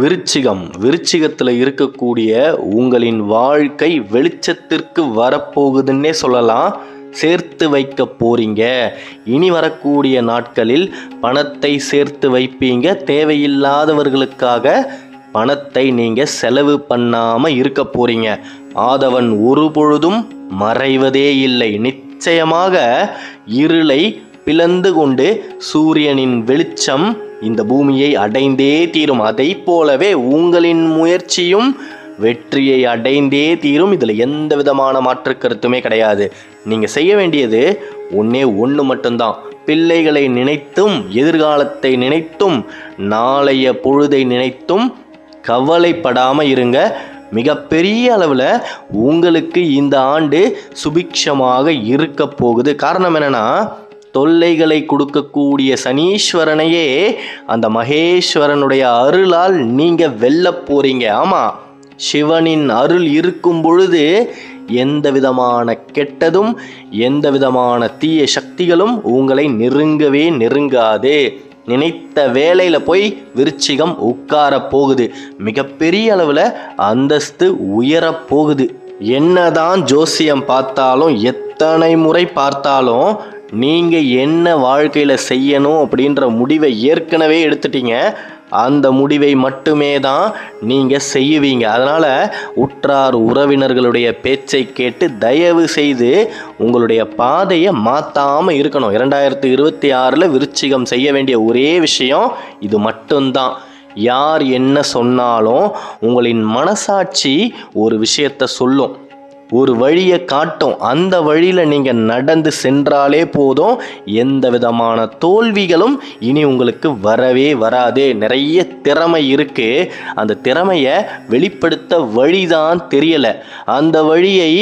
விருச்சிகம். விருச்சிகத்தில் இருக்கக்கூடிய உங்களின் வாழ்க்கை வெளிச்சத்திற்கு வரப்போகுதுன்னே சொல்லலாம். சேர்த்து வைக்க போறீங்க. இனி வரக்கூடிய நாட்களில் பணத்தை சேர்த்து வைப்பீங்க. தேவையில்லாதவர்களுக்காக பணத்தை நீங்க செலவு பண்ணாம இருக்க போறீங்க. ஆதவன் ஒரு பொழுதும் மறைவதே இல்லை. நிச்சயமாக இருளை பிளந்து கொண்டு சூரியனின் வெளிச்சம் இந்த பூமியை அடைந்தே தீரும். அதை போலவே உங்களின் முயற்சியும் வெற்றியை அடைந்தே தீரும். இதில் எந்த விதமான மாற்று கருத்துமே கிடையாது. நீங்கள் செய்ய வேண்டியது ஒன்றே ஒன்று மட்டும்தான். பிள்ளைகளை நினைத்தும் எதிர்காலத்தை நினைத்தும் நாளைய பொழுதை நினைத்தும் கவலைப்படாமல் இருங்க. மிகப்பெரிய அளவில் உங்களுக்கு இந்த ஆண்டு சுபிக்ஷமாக இருக்க போகுது. காரணம் என்னென்னா தொல்லைகளை கொடுக்கக்கூடிய சனீஸ்வரனையே அந்த மகேஸ்வரனுடைய அருளால் நீங்கள் வெல்ல போறீங்க. ஆமாம் சிவனின் அருள் இருக்கும் பொழுது எந்த விதமான கெட்டதும் எந்த விதமான தீய சக்திகளும் உங்களை நெருங்கவே நெருங்காது. நினைத்த வேலையில் போய் விருச்சிகம் உட்கார போகுது. மிகப்பெரிய அளவில் அந்தஸ்து உயரப் போகுது. என்னதான் ஜோசியம் பார்த்தாலும் எத்தனை முறை பார்த்தாலும் நீங்கள் என்ன வாழ்க்கையில் செய்யணும் அப்படின்ற முடிவை ஏற்கனவே எடுத்துட்டீங்க. அந்த முடிவை மட்டுமே தான் நீங்கள் செய்யுவீங்க அதனால் உற்றார் உறவினர்களுடைய பேச்சை கேட்டு தயவு செய்து உங்களுடைய பாதையை மாற்றாமல் இருக்கணும். இரண்டாயிரத்தி இருபத்தி ஆறில் விருச்சிகம் செய்ய வேண்டிய ஒரே விஷயம் இது மட்டும்தான். யார் என்ன சொன்னாலும் உங்களின் மனசாட்சி ஒரு விஷயத்தை சொல்லும். ஒரு வழியை காட்டும். அந்த வழியில் நீங்கள் நடந்து சென்றாலே போதும். எந்த விதமான தோல்விகளும் இனி உங்களுக்கு வரவே வராது. நிறைய திறமை இருக்குது அந்த திறமையை வெளிப்படுத்த வழிதான் தெரியலை. அந்த வழியை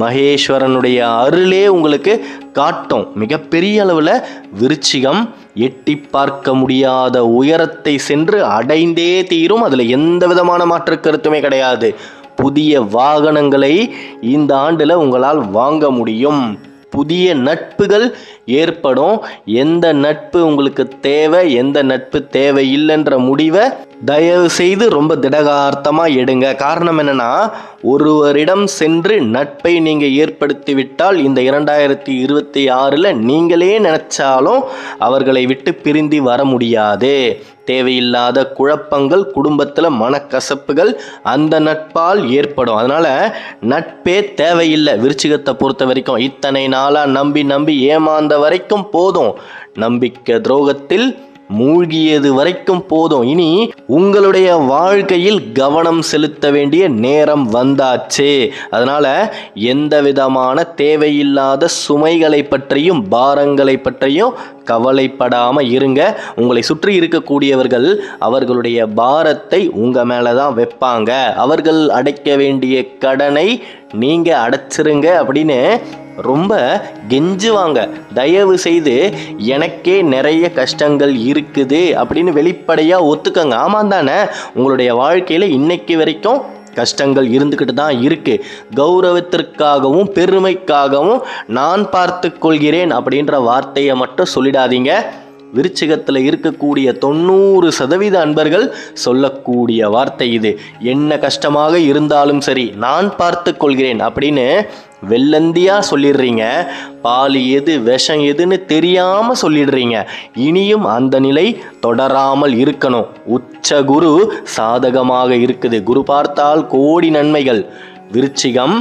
மகேஸ்வரனுடைய அருளே உங்களுக்கு காட்டும். மிகப்பெரிய அளவில் விருச்சிகம் எட்டி பார்க்க முடியாத உயரத்தை சென்று அடைந்தே தீரும். அதில் எந்த விதமான மாற்று கருத்துமே கிடையாது. புதிய வாகனங்களை இந்த ஆண்டில் உங்களால் வாங்க முடியும். புதிய நட்புகள் ஏற்படும். எந்த நட்பு உங்களுக்கு தேவை எந்த நட்பு தேவையில்லைன்ற முடிவை தயவு செய்து ரொம்ப திடகார்த்தமாக எடுங்க. காரணம் என்னன்னா ஒருவரிடம் சென்று நட்பை நீங்கள் ஏற்படுத்தி விட்டால் இந்த இரண்டாயிரத்தி இருபத்தி ஆறில் நீங்களே நினச்சாலும் அவர்களை விட்டு பிரிந்து வர முடியாது. தேவையில்லாத குழப்பங்கள் குடும்பத்தில் மனக்கசப்புகள் அந்த நட்பால் ஏற்படும். அதனால் நட்பே தேவையில்லை விருச்சிகத்தை பொறுத்த வரைக்கும். இத்தனை நாளாக நம்பி நம்பி ஏமாந்த வரைக்கும் போதும். நம்பிக்கை துரோகத்தில் மூழ்கியது வரைக்கும் போதும். இனி உங்களுடைய வாழ்க்கையில் கவனம் செலுத்த வேண்டிய நேரம் வந்தாச்சு. அதனால எந்த விதமான தேவையில்லாத சுமைகளை பற்றியும் பாரங்களை பற்றியும் கவலைப்படாமல் இருங்க. உங்களை சுற்றி இருக்கக்கூடியவர்கள் அவர்களுடைய பாரத்தை உங்கள் மேலே தான் வைப்பாங்க. அவர்கள் அடைக்க வேண்டிய கடனை நீங்கள் அடைச்சிருங்க அப்படின்னு ரொம்ப கெஞ்சுவாங்க. தயவு செய்து எனக்கே நிறைய கஷ்டங்கள் இருக்குது அப்படின்னு வெளிப்படையாக ஒத்துக்கங்க. ஆமாம் தானே? உங்களுடைய வாழ்க்கையில் இன்னைக்கு வரைக்கும் கஷ்டங்கள் இருந்துக்கிட்டு தான் இருக்குது கௌரவத்திற்காகவும் பெருமைக்காகவும் நான் பார்த்து கொள்கிறேன் அப்படின்ற வார்த்தையை மட்டும் சொல்லிடாதீங்க. விருச்சிகத்தில் இருக்கக்கூடிய தொண்ணூறு சதவீத அன்பர்கள் சொல்லக்கூடிய வார்த்தை இது. என்ன கஷ்டமாக இருந்தாலும் சரி நான் பார்த்து கொள்கிறேன் அப்படின்னு வெள்ளந்தியாக சொல்லிடுறீங்க. பால் எது விஷம் எதுன்னு தெரியாமல் சொல்லிடுறீங்க. இனியும் அந்த நிலை தொடராமல் இருக்கணும். உச்ச குரு சாதகமாக இருக்குது. குரு பார்த்தால் கோடி நன்மைகள். விருச்சிகம்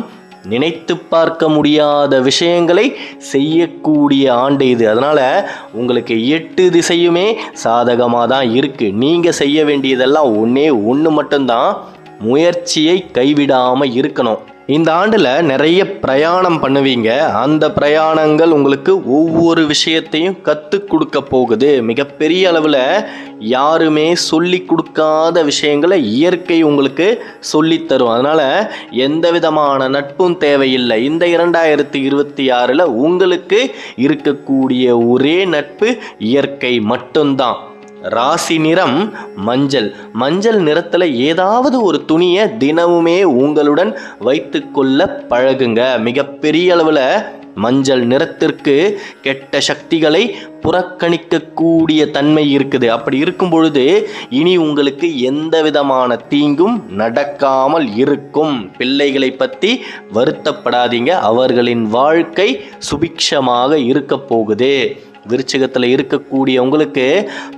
நினைத்து பார்க்க முடியாத விஷயங்களை செய்யக்கூடிய ஆண்டு இது. அதனால் உங்களுக்கு எட்டு திசையுமே சாதகமாக தான் இருக்குது நீங்கள் செய்ய வேண்டியதெல்லாம் ஒன்றே ஒன்று மட்டும்தான். முயற்சியை கைவிடாமல் இருக்கணும். இந்த ஆண்டில் நிறைய பிரயாணம் பண்ணுவீங்க. அந்த பிரயாணங்கள் உங்களுக்கு ஒவ்வொரு விஷயத்தையும் கற்றுக் கொடுக்க போகுது. மிகப்பெரிய அளவில் யாருமே சொல்லி கொடுக்காத விஷயங்களை இயற்கை உங்களுக்கு சொல்லித்தரும் அதனால் எந்த விதமான நட்பும் தேவையில்லை. இந்த இரண்டாயிரத்தி இருபத்தி ஆறில் உங்களுக்கு இருக்கக்கூடிய ஒரே நட்பு இயற்கை மட்டும்தான். ராசி நிறம் மஞ்சள். மஞ்சள் நிறத்தில் ஏதாவது ஒரு துணியை தினமுமே உங்களுடன் வைத்துக்கொள்ள பழகுங்க. மிகப்பெரிய அளவில் மஞ்சள் நிறத்திற்கு கெட்ட சக்திகளை புறக்கணிக்கக்கூடிய தன்மை இருக்குது. அப்படி இருக்கும் பொழுது இனி உங்களுக்கு எந்த விதமான தீங்கும் நடக்காமல் இருக்கும். பிள்ளைகளை பற்றி வருத்தப்படாதீங்க. அவர்களின் வாழ்க்கை சுபிக்ஷமாக இருக்க போகுது. விருச்சிகத்தில் இருக்கக்கூடியவங்களுக்கு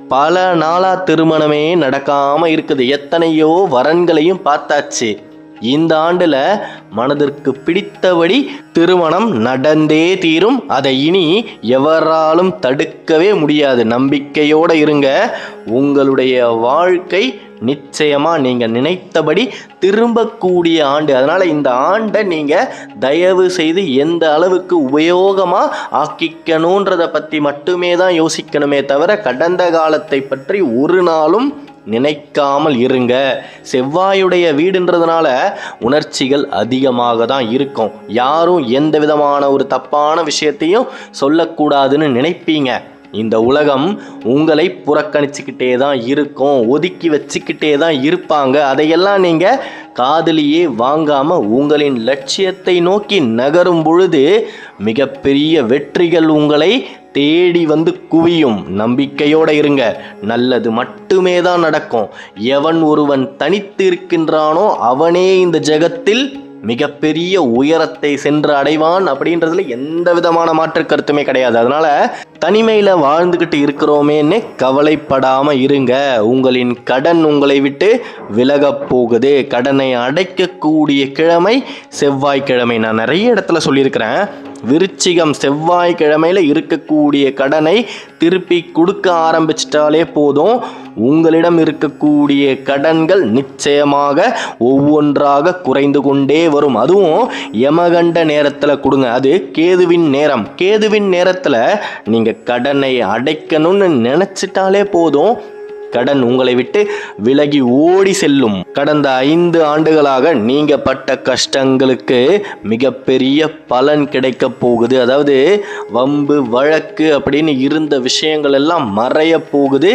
பல நாளாக திருமணமே நடக்காமல் இருக்குது. எத்தனையோ வரன்களையும் பார்த்தாச்சு. இந்த ஆண்டில் மனதிற்கு பிடித்தபடி திருமணம் நடந்தே தீரும். அதை இனி எவராலும் தடுக்கவே முடியாது. நம்பிக்கையோடு இருங்க. உங்களுடைய வாழ்க்கை நிச்சயமாக நீங்கள் நினைத்தபடி திரும்பக்கூடிய ஆண்டு. அதனால் இந்த ஆண்டை நீங்கள் தயவு செய்து எந்த அளவுக்கு உபயோகமாக ஆக்கிக்கணுன்றதை பற்றி மட்டுமே தான் யோசிக்கணுமே தவிர கடந்த காலத்தை பற்றி ஒரு நாளும் நினைக்காமல் இருங்க. செவ்வாயுடைய வீடுன்றதுனால உணர்ச்சிகள் அதிகமாக தான் இருக்கும். யாரும் எந்த விதமான ஒரு தப்பான விஷயத்தையும் சொல்லக்கூடாதுன்னு நினைப்பீங்க. இந்த உலகம் உங்களை புறக்கணிச்சுக்கிட்டே தான் இருக்கும் ஒதுக்கி வச்சுக்கிட்டே தான் இருப்பாங்க. அதையெல்லாம் நீங்கள் காதலியே வாங்காமல் உங்களின் லட்சியத்தை நோக்கி நகரும் பொழுது மிகப்பெரிய வெற்றிகள் உங்களை தேடி வந்து குவியும். நம்பிக்கையோடு இருங்க. நல்லது மட்டுமே தான் நடக்கும். எவன் ஒருவன் தனித்து இருக்கின்றானோ அவனே இந்த ஜெகத்தில் மிகப்பெரிய உயரத்தை சென்று அடைவான் அப்படின்றதுல எந்த விதமான மாற்று கருத்துமே கிடையாது. அதனால தனிமையில் வாழ்ந்துக்கிட்டு இருக்கிறோமேன்னு கவலைப்படாமல் இருங்க. உங்களின் கடன் உங்களை விட்டு விலகப் போகுது. கடனை அடைக்கக்கூடிய கிழமை செவ்வாய்க்கிழமை. நான் நிறைய இடத்துல சொல்லியிருக்கிறேன். விருச்சிகம் செவ்வாய்க்கிழமையில் இருக்கக்கூடிய கடனை திருப்பி கொடுக்க ஆரம்பிச்சிட்டாலே போதும். உங்களிடம் இருக்கக்கூடிய கடன்கள் நிச்சயமாக ஒவ்வொன்றாக குறைந்து கொண்டே வரும். அதுவும் யமகண்ட நேரத்தில் கொடுங்க. அது கேதுவின் நேரம். கேதுவின் நேரத்தில் நீங்கள் கடனை அடைக்கணும்னு நினச்சிட்டாலே போதும். கடன் உங்களை விட்டு விலகி ஓடி செல்லும். கடந்த ஐந்து ஆண்டுகளாக நீங்க பட்ட கஷ்டங்களுக்கு மிகப்பெரிய பலன் கிடைக்க போகுது. அதாவது வம்பு வழக்கு அப்படின்னு இருந்த விஷயங்கள் எல்லாம் மறைய போகுது.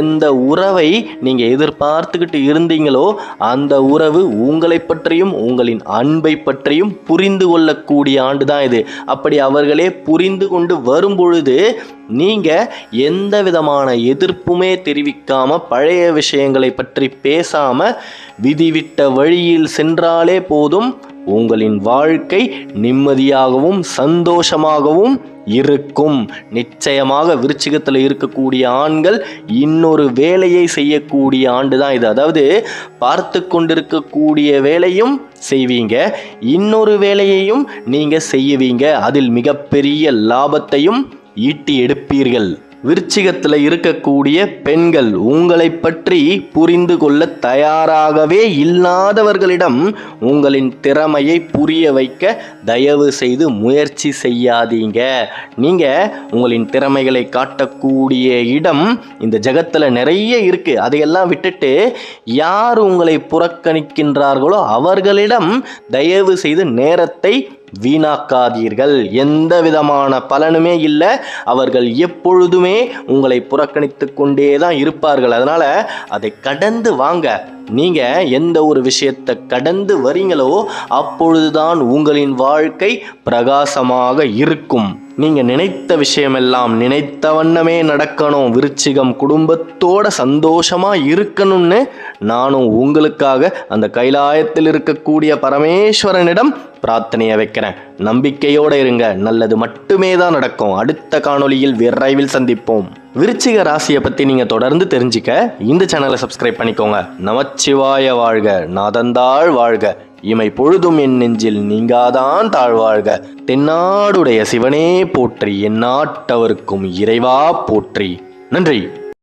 எந்த உறவை நீங்க எதிர்பார்த்துக்கிட்டு இருந்தீங்களோ அந்த உறவு உங்களை பற்றியும் உங்களின் அன்பை பற்றியும் புரிந்து கொள்ளக்கூடிய ஆண்டு தான் இது. அப்படி அவர்களே புரிந்து கொண்டு வரும் பொழுது நீங்கள் எந்த விதமான எதிர்ப்புமே சிந்திக்காமல் பழைய விஷயங்களை பற்றி பேசாமல் விதிவிட்ட வழியில் சென்றாலே போதும் உங்களின் வாழ்க்கை நிம்மதியாகவும் சந்தோஷமாகவும் இருக்கும். நிச்சயமாக விருச்சிகத்தில் இருக்கக்கூடிய ஆண்கள் இன்னொரு வேலையை செய்யக்கூடிய ஆண்டு தான் இது. அதாவது பார்த்து கொண்டிருக்கக்கூடிய வேலையும் செய்வீங்க. இன்னொரு வேலையையும் நீங்கள் செய்வீங்க. அதில் மிகப்பெரிய லாபத்தையும் ஈட்டி எடுப்பீர்கள். விருச்சிகத்தில் இருக்கக்கூடிய பெண்கள் உங்களை பற்றி புரிந்து கொள்ள தயாராகவே இல்லாதவர்களிடம் உங்களின் திறமையை புரிய வைக்க தயவு செய்து முயற்சி செய்யாதீங்க. நீங்கள் உங்களின் திறமைகளை காட்டக்கூடிய இடம் இந்த ஜகத்தில் நிறைய இருக்குது அதையெல்லாம் விட்டுட்டு யார் உங்களை புறக்கணிக்கின்றார்களோ அவர்களிடம் தயவு செய்து நேரத்தை வீணாக்காதீர்கள். எந்த விதமான பலனுமே இல்லை. அவர்கள் எப்பொழுதுமே உங்களை புறக்கணித்து கொண்டே தான் இருப்பார்கள். அதனால் அதை கடந்து வாங்க. நீங்கள் எந்த ஒரு விஷயத்தை கடந்து வரீங்களோ அப்பொழுதுதான் உங்களின் வாழ்க்கை பிரகாசமாக இருக்கும். நீங்கள் நினைத்த விஷயமெல்லாம் நினைத்த வண்ணமே நடக்கணும். விருச்சிகம் குடும்பத்தோட சந்தோஷமாக இருக்கணும்னு நானும் உங்களுக்காக அந்த கைலாயத்தில் இருக்கக்கூடிய பரமேஸ்வரனிடம் பிரார்த்தனையை வைக்கிறேன். நம்பிக்கையோடு இருங்க. நல்லது மட்டுமே தான் நடக்கும். அடுத்த காணொளியில் விரைவில் சந்திப்போம். விருச்சிக ராசியை பற்றி நீங்கள் தொடர்ந்து தெரிஞ்சுக்க இந்த சேனலை சப்ஸ்கிரைப் பண்ணிக்கோங்க. நமச்சிவாய வாழ்க. நாதந்தாள் வாழ்க. இமை பொழுதும் என் நெஞ்சில் நீங்காதான் தாழ்வாழ்க தென்னாடுடைய சிவனே போற்றி எந்நாட்டவருக்கும் இறைவா போற்றி. நன்றி.